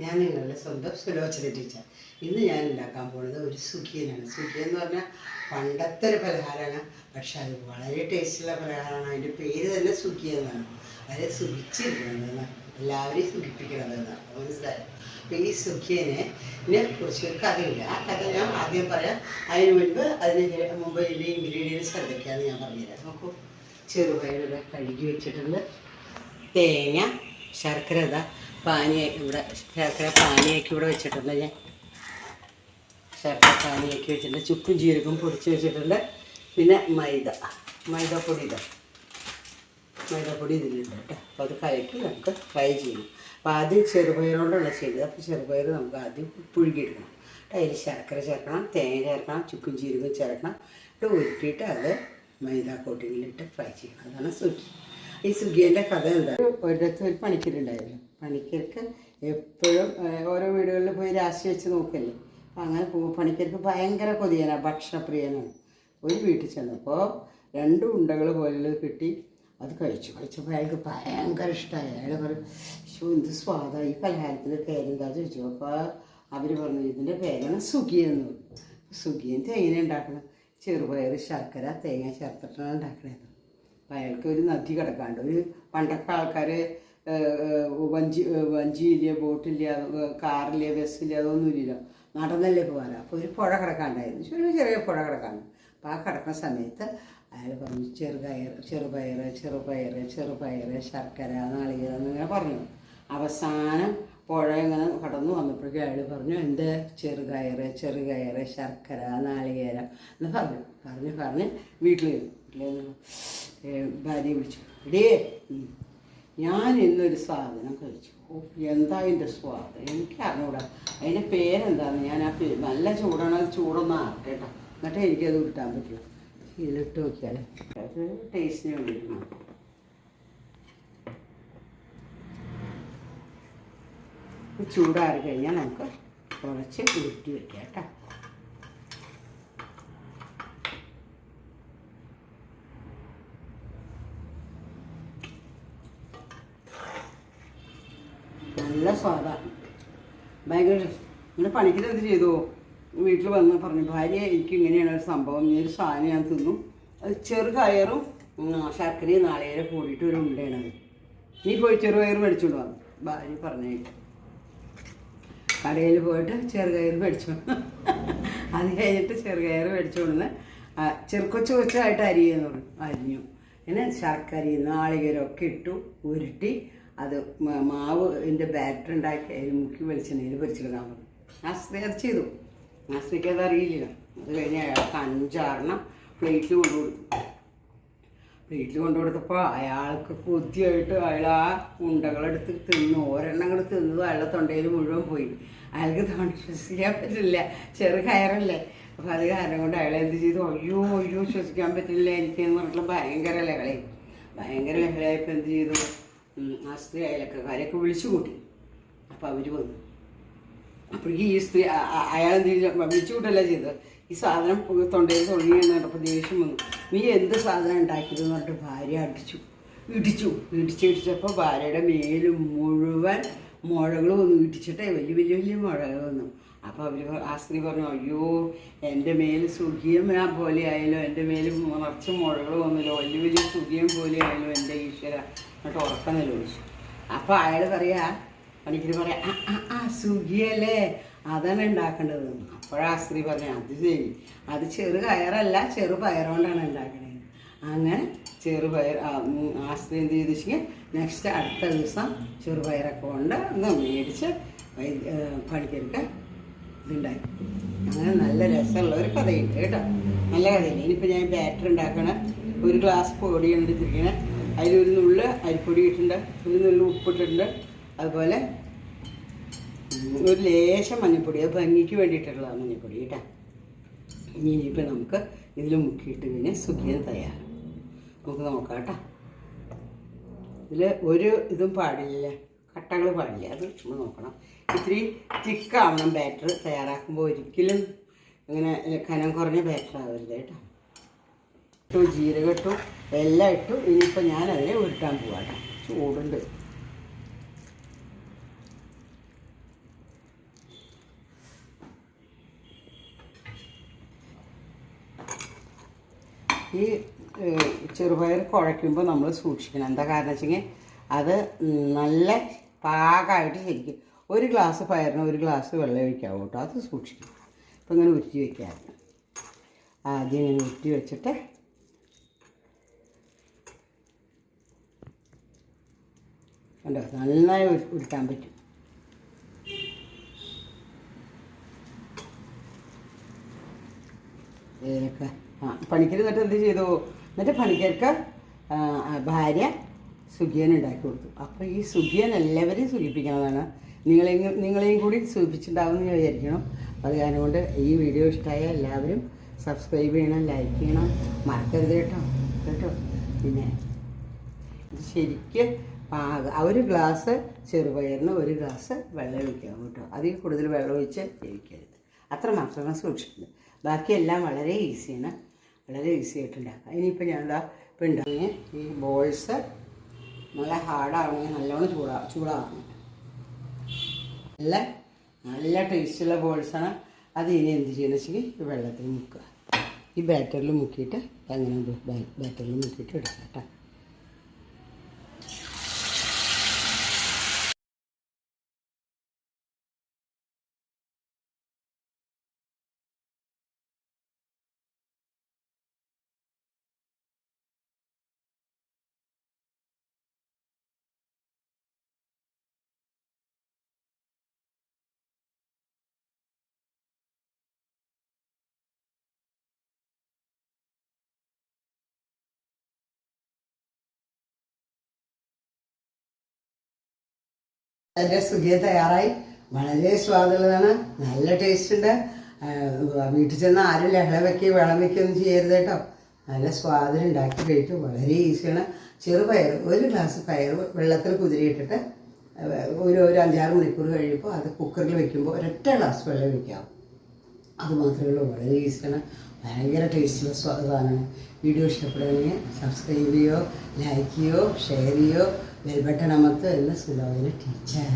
ഞാൻ നിങ്ങളുടെ സ്വന്തം സുലോചന ടീച്ചർ. ഇന്ന് ഞാൻ ഉണ്ടാക്കാൻ പോകുന്നത് ഒരു സുഖിയനാണ്. സുഖിയ എന്ന് പറഞ്ഞാൽ പണ്ടത്തെ ഒരു പലഹാരമാണ്. പക്ഷെ അത് വളരെ ടേസ്റ്റുള്ള പലഹാരമാണ്. അതിന്റെ പേര് തന്നെ സുഖിയ എന്നാണ്. അത് സുഖിച്ചിരിക്കണമെന്നാണ്. എല്ലാവരെയും സുഖിപ്പിക്കണമെന്നാണ്. മനസ്സിലായത് അപ്പോൾ ഈ സുഖിയനെ കുറിച്ച് ഒരു കഥയില്ല. ആ കഥ ഞാൻ ആദ്യം പറയാം. അതിന് മുൻപ് അതിന് മുമ്പ് ഇതിന്റെ ഇൻഗ്രീഡിയൻസ് എന്തൊക്കെയാണെന്ന് ഞാൻ പറഞ്ഞുതരാം. നോക്കൂ. ചെറുപയർ കഴുകി വെച്ചിട്ടുണ്ട്. തേങ്ങ ശർക്കര പാനിയാക്കി ഇവിടെ ശർക്കര പാനിയാക്കി ഇവിടെ വെച്ചിട്ടുണ്ട് ഞാൻ. ശർക്കര പാനിയാക്കി വെച്ചിട്ടുണ്ട്. ചുക്കും ജീരകവും പൊടിച്ച് വെച്ചിട്ടുണ്ട്. പിന്നെ മൈദ. മൈദപ്പൊടി ഇതാ മൈദപ്പൊടി ഇതിലുണ്ട് കേട്ടോ. അപ്പോൾ അത് കലക്കി നമുക്ക് ഫ്രൈ ചെയ്യണം. അപ്പോൾ ആദ്യം ചെറുപയറുകൊണ്ടുള്ള ചെയ്തത് അപ്പോൾ ചെറുപയർ നമുക്ക് ആദ്യം പുഴുകിയെടുക്കണം. അതിൽ ശർക്കര ചേർക്കണം തേങ്ങ ചേർക്കണം ചുക്കും ജീരകവും ചേർക്കണം. ഇട്ട് ഉരുട്ടിയിട്ട് അത് മൈദ കോട്ടിങ്ങിലിട്ട് ഫ്രൈ ചെയ്യണം. അതാണ് സുഖി. ഈ സുഖിയന്റെ കഥ എന്താ ഒരിടത്ത് ഒരു പണിക്കരുണ്ടായിരുന്നു. പണിക്കർക്ക് എപ്പോഴും ഓരോ വീടുകളിൽ പോയി രാശി വെച്ച് നോക്കല്ലേ. അപ്പം അങ്ങനെ പണിക്കർക്ക് ഭയങ്കര കൊതിയനാണ് ഭക്ഷണപ്രിയനാണ്. ഒരു വീട്ടിൽ ചെന്നപ്പോൾ രണ്ട് ഉണ്ടകൾ പോലെ കിട്ടി. അത് കഴിച്ചു കഴിച്ചപ്പോൾ അയാൾക്ക് ഭയങ്കര ഇഷ്ടമായി അയാൾ പറയും ശോ എന്ത് സ്വാദമായി ഈ പലഹാരത്തിന്റെ പേരെന്താ ചോദിച്ചു? അപ്പോൾ അവർ പറഞ്ഞു ഇതിന്റെ പേരാണ് സുഖി എന്ന് സുഖിയും തേങ്ങ ഉണ്ടാക്കണം. ചെറുപയർ ശർക്കര തേങ്ങ ചേർത്തിട്ടാണ് ഉണ്ടാക്കണത്. അയാൾക്ക് ഒരു നദി കിടക്കാണ്ട് ഒരു പണ്ടൊക്കെ ആൾക്കാർ വഞ്ചി വഞ്ചിയില്ല ബോട്ടില്ല കാറില്ല ബസ്സില്ല അതൊന്നുമില്ല നടന്നല്ലേ പോകാറ്. അപ്പോൾ ഒരു പുഴ കിടക്കാണ്ടായിരുന്നു ചെറിയ ചെറിയ പുഴ കിടക്കാണ്ട് അപ്പോൾ ആ കിടക്കുന്ന സമയത്ത് അയാൾ പറഞ്ഞു ചെറുകയർ ചെറുപയർ ചെറുപയർ ചെറുപയർ ശർക്കര നാളികേരം എന്നിങ്ങനെ പറഞ്ഞു. അവസാനം പുഴ ഇങ്ങനെ കടന്നു വന്നപ്പോഴേക്കും അയാൾ പറഞ്ഞു എന്റെ ചെറുകയർ ചെറുകയർ ശർക്കര നാളികേരം എന്ന് പറഞ്ഞു. പറഞ്ഞ് പറഞ്ഞ്. വീട്ടിൽ വീട്ടിൽ ഭാര്യയെ വിളിച്ചു. ഇടേ ഞാൻ ഇന്നൊരു സാധനം കഴിച്ചു. ഓ എന്താ അതിന്റെ സ്വാദ്? എനിക്ക് അറിഞ്ഞൂടാ അതിന്റെ പേരെന്താന്ന് ഞാൻ ആ പേര് നല്ല ചൂടാണ് അത് ചൂടൊന്നും ആക്കട്ടെ. കേട്ടോ എന്നിട്ട് എനിക്കത് കിട്ടാൻ പറ്റില്ല ഇതിലിട്ട് നോക്കിയാൽ അത് ടേസ്റ്റിന് വേണ്ടിയിട്ടാണ് ചൂടാറി കഴിഞ്ഞാൽ നമുക്ക് കുറച്ച് ഉരുട്ടി വെക്കാം കേട്ടോ. നല്ല സ്വാദാണ് ഭയങ്കര. ഇങ്ങനെ പണിക്കൽ എന്ത് ചെയ്തു? വീട്ടിൽ വന്ന് പറഞ്ഞു ഭാര്യ എനിക്ക് ഇങ്ങനെയാണ് ഒരു സംഭവം. ഈ ഒരു സാധനം ഞാൻ തിന്നു. അത് ചെറുകയറും കയറും. ശർക്കരയും നാളികേരം കൂടിയിട്ട് ഒരു ഉണ്ടയാണ് നീ പോയി ചെറുപയർ മേടിച്ചോണ്ട് വന്നു ഭാര്യ പറഞ്ഞു കടയിൽ പോയിട്ട് ചെറുകയർ മേടിച്ചു. അത് കഴിഞ്ഞിട്ട് ചെറുകയർ മേടിച്ചുകൊണ്ടുവന്ന് ചെറുക്കൊച്ചു കൊച്ചായിട്ട് അരിയെന്ന് പറഞ്ഞു. അരിഞ്ഞു. പിന്നെ ശർക്കരയും നാളികേരൊക്കെ ഇട്ടു ഉരുട്ടി അത് മാവ് എന്റെ ബാറ്റർ ഉണ്ടാക്കി അതിൽ മുക്കി വെളിച്ചെണ്ണയിൽ പൊരിച്ചെടുക്കാൻ പറഞ്ഞു. ആ സ്ത്രീ അത് ചെയ്തു. ആ സ്ത്രീക്ക് അത് അറിയില്ല. അത് കഴിഞ്ഞ് അയാൾക്ക് അഞ്ചാറെണ്ണം പ്ലേറ്റിൽ കൊണ്ടു കൊടുത്തു. പ്ലേറ്റിൽ കൊണ്ടു കൊടുത്തപ്പോൾ അയാൾക്ക് കൊതിയായിട്ട് അയാൾ ആ ഉണ്ടകളെടുത്ത് തിന്നു. ഒരെണ്ണം കൂടെ തിന്നത് അയാളുടെ തൊണ്ടയിൽ മുഴുവൻ പോയി. അയാൾക്ക് ശ്വസിക്കാൻ പറ്റില്ല. ചെറു കയറല്ലേ. അപ്പോൾ അത് കാരണം കൊണ്ട് അയാൾ എന്ത് ചെയ്തു? അയ്യോ അയ്യോ ശ്വസിക്കാൻ പറ്റില്ല എനിക്ക് എന്ന് പറഞ്ഞിട്ടുള്ള ഭയങ്കര ലഹളയും ഭയങ്കര ലഹളയായപ്പോൾ എന്ത് ചെയ്തു? ആ സ്ത്രീ അയലക്കാരെയൊക്കെ വിളിച്ചു കൂട്ടി. അപ്പോൾ അവർ വന്നു. അപ്പോഴേക്കും ഈ സ്ത്രീ അയാൾ വിളിച്ചു കൂട്ടല്ല ചെയ്തത്? ഈ സാധനം തൊണ്ടയിൽ തുടങ്ങി കണ്ടപ്പോൾ ദേഷ്യം വന്നു. നീ എന്ത് സാധനം ഉണ്ടാക്കിയതെന്ന് പറഞ്ഞിട്ട് ഭാര്യ അടിച്ചു. ഇടിച്ചു. ഇടിച്ച് ഇടിച്ചപ്പോൾ ഭാര്യയുടെ മേൽ മുഴുവൻ മുഴകൾ വന്നു. ഇടിച്ചിട്ടേ വലിയ വലിയ വലിയ മുഴകൾ വന്നു. അപ്പോൾ അവർ ആ സ്ത്രീ പറഞ്ഞു അയ്യോ എന്റെ മേൽ സുഖിയം ആ പോലെ ആയാലോ? എന്റെ മേൽ നിറച്ച് മുഴകൾ വന്നല്ലോ? വലിയ വലിയ സുഖിയം പോലെ ആയാലോ? എന്റെ ഈശ്വര എന്നിട്ട് ഉറക്കം ചോദിച്ചു അപ്പോൾ അയാൾ പറയാ പണിക്കര് പറയാ ആ സുഖിയല്ലേ? അതാണ് ഉണ്ടാക്കേണ്ടത്. അപ്പോഴാ സ്ത്രീ പറഞ്ഞു അത് ശരി. അത് ചെറു കയറല്ല ചെറു പയറുകൊണ്ടാണ് ഉണ്ടാക്കണത് അങ്ങനെ ചെറുപയർ സ്ത്രീ എന്ത് ചെയ്തു നെക്സ്റ്റ് അടുത്ത ദിവസം ചെറുപയറൊക്കെ കൊണ്ട് ഒന്ന് മേടിച്ച് ഇതുണ്ടായി പണിക്കർക്ക് ഇതുണ്ടാക്കി. അങ്ങനെ നല്ല രസമുള്ള ഒരു കഥയുണ്ട് കേട്ടോ. നല്ല കഥയില്ല ഇനിയിപ്പോൾ ഞാൻ ബാറ്റർ ഉണ്ടാക്കണ ഒരു ഗ്ലാസ് പൊടി എടുത്തിരിക്കണേ അതിലൊരു നുള്ള് അരിപ്പൊടി ഇട്ടിട്ടുണ്ട് ഒരു നുള്ള് ഉപ്പിട്ടിട്ടുണ്ട് അതുപോലെ ഒരു ലേശം മഞ്ഞൾപ്പൊടി. അത് ഭംഗിക്ക് വേണ്ടിയിട്ടുള്ളതാണ് മഞ്ഞൾപ്പൊടി കേട്ടോ. ഇനി ഇനിയിപ്പോൾ നമുക്ക് ഇതിൽ മുക്കിയിട്ട് കഴിഞ്ഞാൽ സുഖിയൻ തയ്യാറാണ്. നമുക്ക് നോക്കാം കേട്ടോ. ഇതിൽ ഒരു ഇതും പാടില്ല. കട്ടകൾ പാടില്ല. അത് നമ്മൾ നോക്കണം. ഇത്തിരി തിക്കാവണം ബാറ്റർ തയ്യാറാക്കുമ്പോൾ ഒരിക്കലും അങ്ങനെ കനം കുറഞ്ഞ ബാറ്റർ ആവരുത് കേട്ടോ. ഇട്ടു. എല്ലാം ഇട്ടു. ഇനിയിപ്പോൾ ഞാനതിനെ ഉരുട്ടാൻ പോവാണ് ചൂടുണ്ട്. ഈ ചെറുപയർ കുഴയ്ക്കുമ്പോൾ നമ്മൾ സൂക്ഷിക്കണം. എന്താ കാരണം വെച്ചെങ്കിൽ അത് നല്ല പാകമായിട്ട് ശരിക്കും ഒരു ഗ്ലാസ് പയറിന് ഒരു ഗ്ലാസ് വെള്ളം ഒഴിക്കാവും കേട്ടോ. അത് സൂക്ഷിക്കും അപ്പം ഇങ്ങനെ ഉരുട്ടി വയ്ക്കാറുണ്ട് ആദ്യം ഇങ്ങനെ ഉരുട്ടി വെച്ചിട്ട് കണ്ടോ? നന്നായി ഉരുത്താൻ പറ്റും. ഏലക്ക ആ പണിക്കർ എന്നിട്ട് എന്ത് ചെയ്തു? എന്നിട്ട് പണിക്കർക്ക് ഭാര്യ സുഖിയൻ ഉണ്ടാക്കി കൊടുത്തു. അപ്പോൾ ഈ സുഖിയൻ എല്ലാവരെയും സൂചിപ്പിക്കുന്നതാണ് നിങ്ങളെയും നിങ്ങളെയും കൂടി സുഖിപ്പിച്ചിട്ടുണ്ടാവുമെന്ന് വിചാരിക്കണം അത് കാരണം ഈ വീഡിയോ ഇഷ്ടമായ എല്ലാവരും സബ്സ്ക്രൈബ് ചെയ്യണം ലൈക്ക് ചെയ്യണം. മറക്കരുത് കേട്ടോ. കേട്ടോ? പിന്നെ ശരിക്ക് പാക. ഒരു ഗ്ലാസ് ചെറുപയറിന് ഒരു ഗ്ലാസ് വെള്ളം ഒഴിക്കണം കേട്ടോ. അതിൽ കൂടുതൽ വെള്ളം ഒഴിച്ച് വേവിക്കരുത്. അത്ര മാത്രമേ സൂക്ഷിക്കുന്നത് ബാക്കിയെല്ലാം വളരെ ഈസിയാണ്. വളരെ ഈസി ആയിട്ട് ഉണ്ടാക്കാം ഇനിയിപ്പോൾ ഞാൻ എന്താ ഇപ്പം ഉണ്ടാക്കി ഈ ബോൾസ് നല്ല ഹാർഡാവണമെങ്കിൽ നല്ലോണം ചൂടാ ചൂടാവണം. നല്ല നല്ല ടേസ്റ്റുള്ള ബോൾസാണ് അത് ഇനി എന്ത് ചെയ്യുന്നത് വെച്ചെങ്കിൽ വെള്ളത്തിൽ മുക്കുക. ഈ ബാറ്ററിൽ മുക്കിയിട്ട് അങ്ങനെ ബാറ്ററിൽ മുക്കിയിട്ട് എടുക്കാം കേട്ടോ. എന്റെ സുഖിയ തയ്യാറായി. വളരെ സ്വാദുള്ളതാണ്. നല്ല ടേസ്റ്റ് ഉണ്ട്. വീട്ടിൽ ചെന്ന് ആരും ലഹള വെക്കുകയോ വെള്ളം വെക്കുകയൊന്നും ചെയ്യരുത് കേട്ടോ. നല്ല സ്വാദിൽ ഉണ്ടാക്കി കഴിക്കും. വളരെ ഈസിയാണ് ചെറുപയർ ഒരു ഗ്ലാസ് പയർ വെള്ളത്തിൽ കുതിരിയിട്ടിട്ട് ഒരു ഒരു അഞ്ചാറ് മണിക്കൂർ കഴിയുമ്പോൾ അത് കുക്കറിൽ വെക്കുമ്പോൾ ഒരൊറ്റ ഗ്ലാസ് വെള്ളം ഒഴിക്കാം. അത് മാത്രമേ ഉള്ളൂ. വളരെ ഈസിയാണ് ഭയങ്കര ടേസ്റ്റുള്ള സ്വാദമാണ് വീഡിയോ ഇഷ്ടപ്പെടുകയാണെങ്കിൽ സബ്സ്ക്രൈബ് ചെയ്യോ ലൈക്ക് ചെയ്യോ ഷെയർ ചെയ്യോ ബെൽ ബട്ടൺ അമർത്തോ എന്ന് സുലോചന ടീച്ചർ